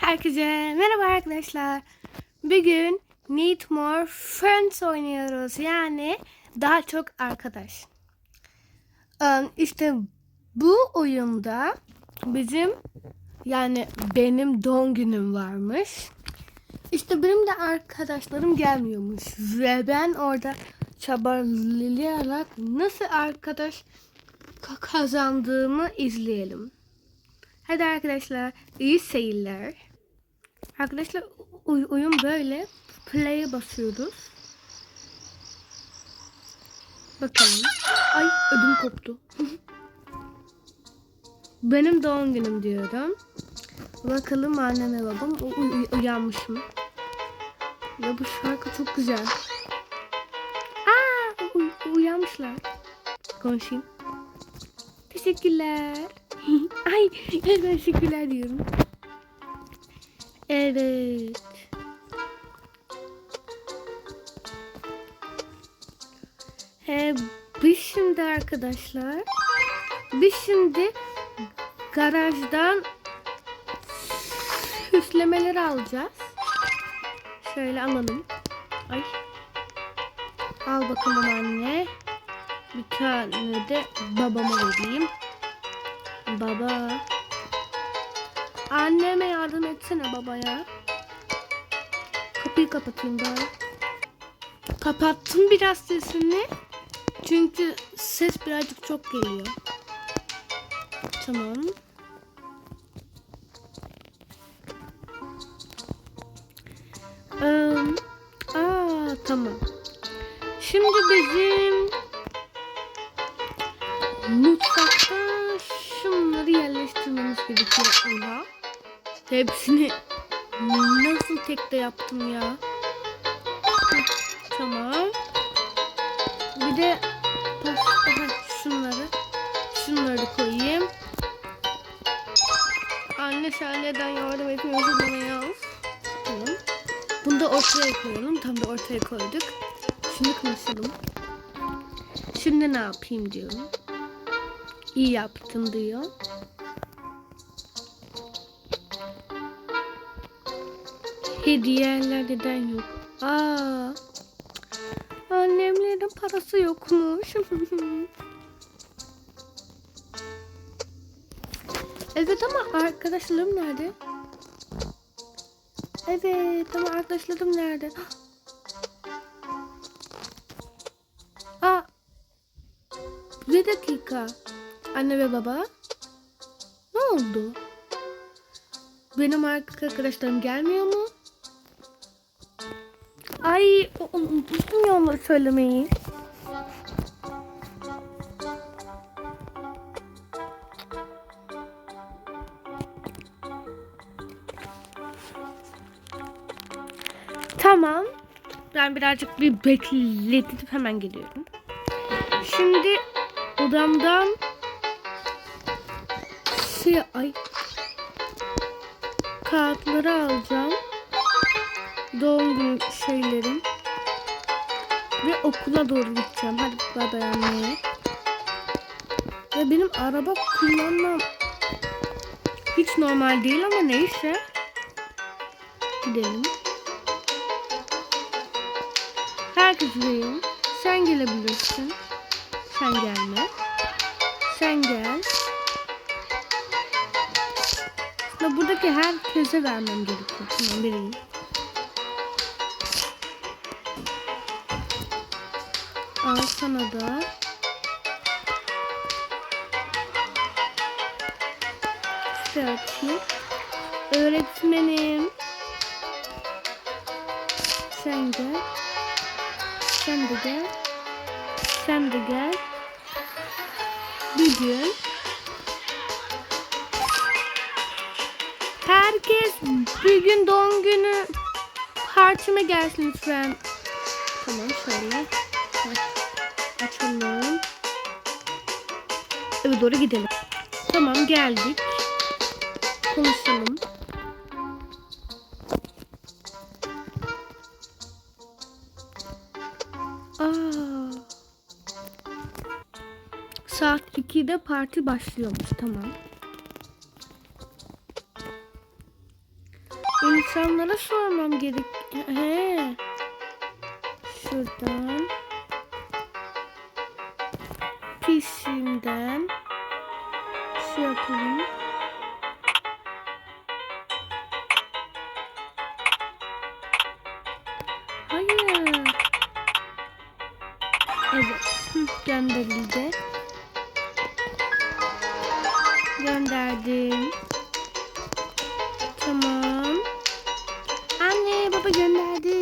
Herkese merhaba arkadaşlar. Bugün Need More Friends oynuyoruz. Yani daha çok arkadaş. İşte bu oyunda bizim yani benim doğum günüm varmış. İşte benim de arkadaşlarım gelmiyormuş. Ve ben orada çabalayarak nasıl arkadaş ka- kazandığımı izleyelim. Hadi arkadaşlar iyi seyirler. Arkadaşlar oy- oyun böyle. Play'e basıyoruz. Bakalım. Ay ödüm koptu. Benim doğum günüm diyorum. Bakalım anneme babam u- uy- uyanmış mı? Ya bu şarkı çok güzel. Aa uy- uyanmışlar. Konuşayım. Teşekkürler. Ay teşekkürler diyorum. Evet. He, biz şimdi arkadaşlar biz şimdi garajdan süslemeleri alacağız. Şöyle alalım. Ay. Al bakalım anne. Bir tane de babama vereyim. Baba. Anneme yardım etsene babaya. Kapıyı kapatayım bari. Kapattım biraz sesini. Çünkü ses birazcık çok geliyor. Tamam. Ee, aa tamam. Şimdi bizim mutfakta şunları yerleştirmemiz gerekiyor ama hepsini nasıl tek de yaptım ya. Tamam. Bir de pasta şunları şunları koyayım. Anne sen neden yardım etmiyorsun bana ya? Tamam. Bunu da ortaya koyalım. Tam da ortaya koyduk. Şimdi konuşalım. Şimdi ne yapayım diyorum. İyi yaptım diyor. Neden yok? Aa, annemlerin parası yokmuş. evet ama arkadaşlarım nerede? Evet ama arkadaşlarım nerede? Aa, bir dakika. Anne ve baba. Ne oldu? Benim arkadaşlarım gelmiyor mu? Ay unuttum ya söylemeyi. Tamam. Ben birazcık bir bekletip hemen geliyorum. Şimdi odamdan şey ay kağıtları alacağım. Doğum günü şeylerim. Ve okula doğru gideceğim. Hadi baba anne. Ve benim araba kullanmam hiç normal değil ama neyse. Gidelim. Herkes duyuyor. Sen gelebilirsin. Sen gelme. Sen gel. Aslında buradaki herkese vermem gerekiyor. Tamam vereyim. Al sana da. Selfie. Öğretmenim. Sen gel. Sen de gel. Sen de gel. Bugün herkes bugün doğum günü partime gelsin lütfen. Tamam şöyle. Açalım. Eve doğru gidelim. Tamam geldik. Konuşalım. Aa. Saat 2'de parti başlıyormuş. Tamam. İnsanlara sormam gerek. He. Şuradan. Pisinden. Şu yapalım. Hayır. Evet. Gönderildi. Gönderdim. Tamam. Anne baba gönderdim.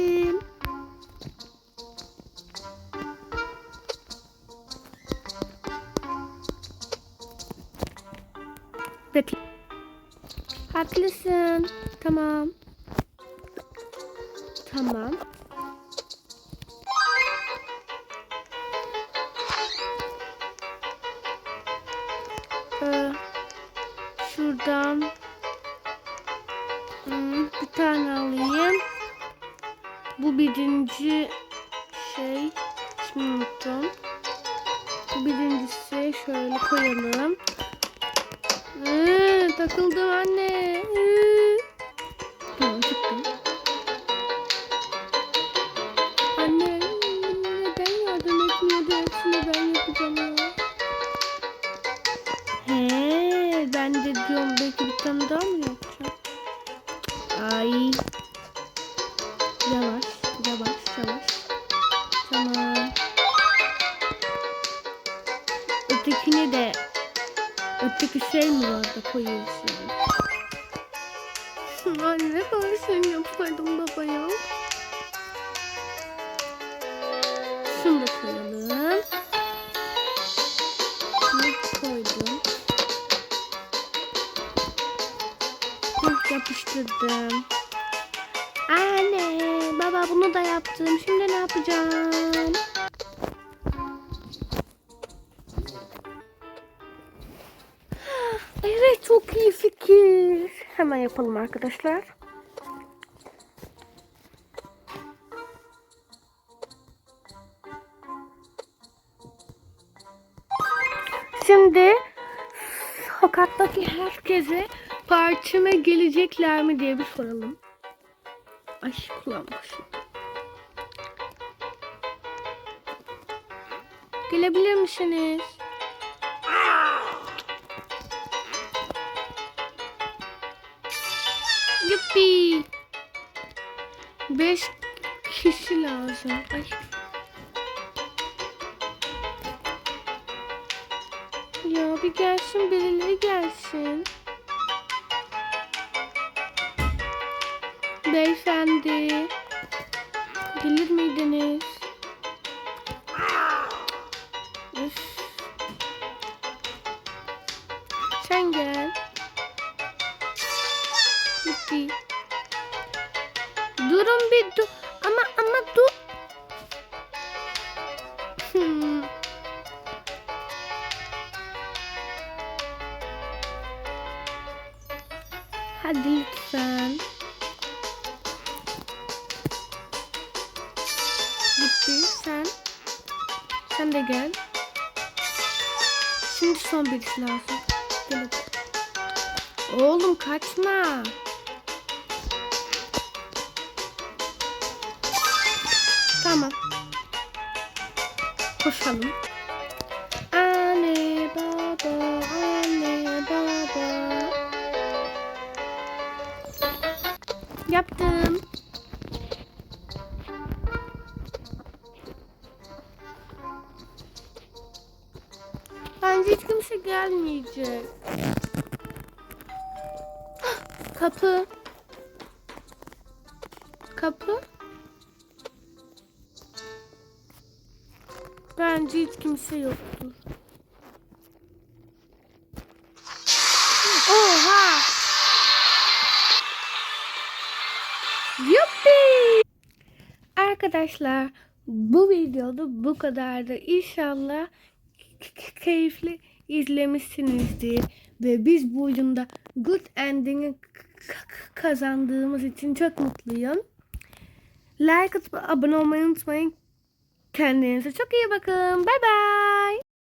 Haklısın. Tamam. Tamam. Ee, şuradan hmm, bir tane alayım. Bu birinci şey. Şimdi unuttum. Bu birincisi şöyle koyalım. Sen yapsaydın baba ya. Şunu da koyalım. Şunu koydum. Hah, yapıştırdım. Anne, baba bunu da yaptım. Şimdi ne yapacağım? Evet, çok iyi fikir. Hemen yapalım arkadaşlar. Sokaktaki herkese partime gelecekler mi diye bir soralım. Ay kullanmış. Gelebilir misiniz? Yuppi. Beş kişi lazım. Ay. Ya bir gelsin birileri gelsin. Beyefendi. Hadi lütfen. Gitti sen. Sen de gel. Şimdi son birisi lazım. Gel. Oğlum kaçma. Tamam. Koşalım. Yaptım. Bence hiç kimse gelmeyecek. Kapı. Kapı. Bence hiç kimse yoktur. Arkadaşlar bu videoda bu kadardı. İnşallah keyifli izlemişsinizdir. Ve biz bu oyunda good ending'i kazandığımız için çok mutluyum. Like atıp abone olmayı unutmayın. Kendinize çok iyi bakın. Bye bye.